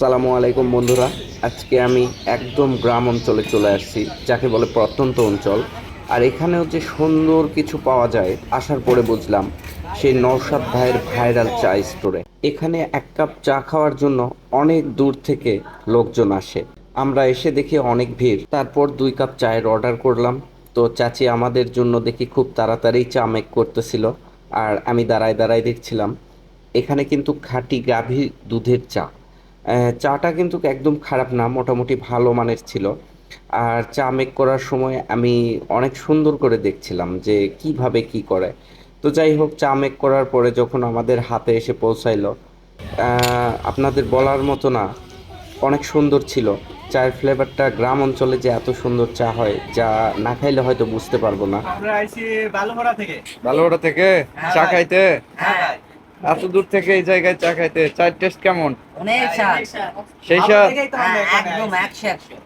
আসসালামু আলাইকুম, বন্ধুরা। আজকে আমি একদম গ্রাম অঞ্চলে চলে আসছি, যাকে বলে প্রত্যন্ত অঞ্চল। আর এখানেও যে সুন্দর কিছু পাওয়া যায়, আসার পরে বুঝলাম, সেই নৌসাদ ভাইয়ের ভাইরাল চা স্টোরে এখানে এক কাপ চা খাওয়ার জন্য অনেক দূর থেকে লোকজন আসে। আমরা এসে দেখি অনেক ভিড়। তারপর দুই কাপ চায়ের অর্ডার করলাম। তো চাচি আমাদের জন্য দেখি খুব তাড়াতাড়ি চা মেক করতেছিল। আর আমি দাঁড়ায় দাঁড়ায় দেখছিলাম, এখানে কিন্তু খাঁটি গাভী দুধের চা। চাটা কিন্তু একদম খারাপ না মোটামুটি ভালো মানের ছিল। আর চা মেক করার সময় আমি অনেক সুন্দর করে দেখছিলাম যে কীভাবে কি করে। তো যাই হোক চা মেক করার পরে যখন আমাদের হাতে এসে পৌঁছাইলো আপনাদের বলার মতো না অনেক সুন্দর ছিল। চায়ের ফ্লেভারটা গ্রাম অঞ্চলে যে এত সুন্দর চা হয় যা না খাইলে হয়তো বুঝতে পারব না। আমরা আইছি বালুহরা থেকে। ভালোবাড়া থেকে? চা খাইতে? হ্যাঁ এত দূর থেকে এই জায়গায় চা খাইতে চায়ের টেস্ট কেমন? অনেক স্বাদ। সেই আমরা হ্যাঁ, একদম আইছি। একশো একশো।